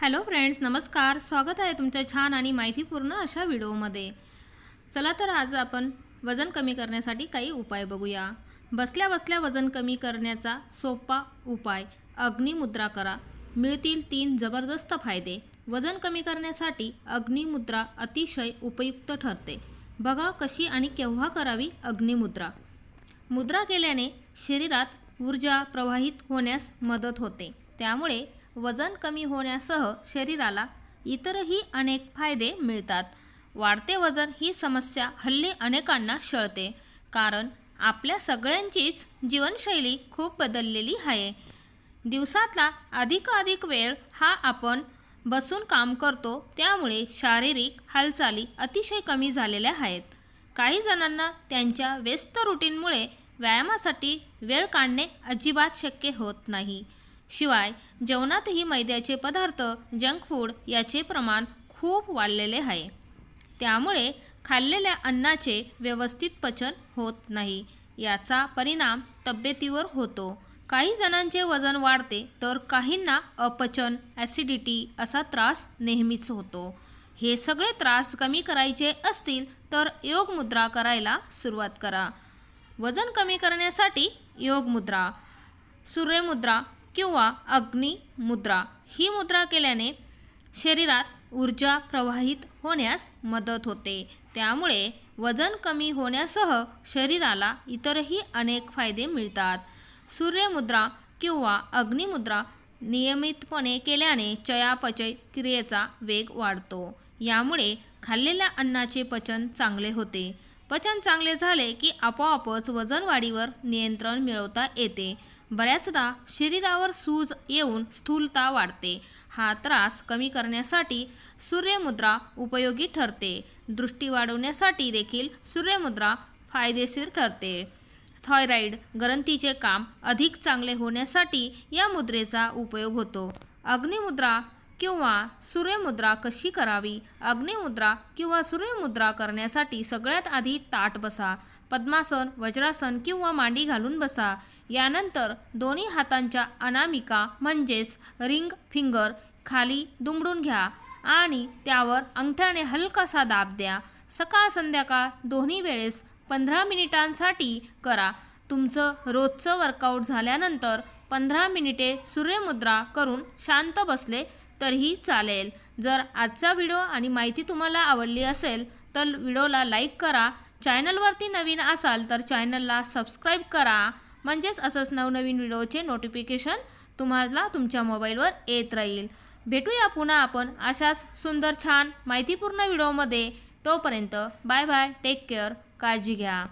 Hello friends नमस्कार. स्वागत आहे तुमच्या छान आणि माहितीपूर्ण अशा व्हिडिओमध्ये. चला तर आज आपण वजन कमी करण्यासाठी काही उपाय बघूया. बसल्या बसल्या वजन कमी करण्याचा सोपा उपाय अग्निमुद्रा करा. मिळतील तीन जबरदस्त फायदे. वजन कमी करण्यासाठी अग्निमुद्रा अतिशय उपयुक्त ठरते. बघा कशी आणि केव्हा करावी अग्निमुद्रा मुद्रा केल्याने शरीरात ऊर्जा प्रवाहित होण्यास मदत होते. त्यामुळे वजन कमी होण्यासह शरीराला इतरही अनेक फायदे मिळतात. वाढते वजन ही समस्या हल्ली अनेकांना शळते कारण आपल्या सगळ्यांचीच जीवनशैली खूप बदललेली आहे. दिवसातला अधिकाधिक वेळ हा आपण बसून काम करतो त्यामुळे शारीरिक हालचाली अतिशय कमी झालेल्या आहेत. काही जणांना त्यांच्या व्यस्त रुटीनमुळे व्यायामासाठी वेळ काढणे अजिबात शक्य होत नाही. शिवाय जेवणातही मैद्याचे पदार्थ जंक फूड याचे प्रमाण खूप वाढलेले आहे. त्यामुळे खाल्लेल्या अन्नाचे व्यवस्थित पचन होत नाही. याचा परिणाम तब्येतीवर होतो. काही जणांचे वजन वाढते तर काहींना अपचन ॲसिडिटी असा त्रास नेहमीच होतो. हे सगळे त्रास कमी करायचे असतील तर योग मुद्रा करायला सुरुवात करा. वजन कमी करण्यासाठी योगमुद्रा सूर्यमुद्रा किंवा अग्नी मुद्रा. ही मुद्रा केल्याने शरीरात ऊर्जा प्रवाहित होण्यास मदत होते. त्यामुळे वजन कमी होण्यासह शरीराला इतरही अनेक फायदे मिळतात. सूर्यमुद्रा किंवा अग्निमुद्रा नियमितपणे केल्याने चयापचय क्रियेचा वेग वाढतो. यामुळे खाल्लेल्या अन्नाचे पचन चांगले होते. पचन चांगले झाले की आपोआपच वजन वाढीवर नियंत्रण मिळवता येते. बऱ्याचदा शरीरावर सूज येऊन स्थूलता वाढते. हा त्रास कमी करण्यासाठी सूर्यमुद्रा उपयोगी ठरते. दृष्टी वाढवण्यासाठी देखील सूर्यमुद्रा फायदेशीर ठरते. थायरॉईड ग्रंथीचे काम अधिक चांगले होण्यासाठी या मुद्रेचा उपयोग होतो. अग्निमुद्रा किंवा सूर्यमुद्रा कशी करावी? अग्निमुद्रा किंवा सूर्यमुद्रा करण्यासाठी सगळ्यात आधी ताट बसा. पद्मासन वज्रासन किंवा मांडी घालून बसा. यानंतर दोन्ही हातांच्या अनामिका म्हणजेच रिंग फिंगर खाली दुमडून घ्या आणि त्यावर अंगठ्याने हलकासा दाब द्या. सकाळ संध्याकाळ दोन्ही वेळेस पंधरा मिनिटांसाठी करा. तुमचं रोजचं वर्कआउट झाल्यानंतर पंधरा मिनिटे सूर्यमुद्रा करून शांत बसले तरीही चालेल. जर आजचा व्हिडिओ आणि माहिती तुम्हाला आवडली असेल तर व्हिडिओला लाईक करा. चॅनलवरती नवीन असाल तर चॅनलला सबस्क्राईब करा. म्हणजेच असंच नवनवीन व्हिडिओचे नोटिफिकेशन तुम्हाला तुमच्या मोबाईलवर येत राहील. भेटूया पुन्हा आपण अशाच सुंदर छान माहितीपूर्ण व्हिडिओमध्ये. तोपर्यंत बाय बाय टेक केअर काळजी घ्या.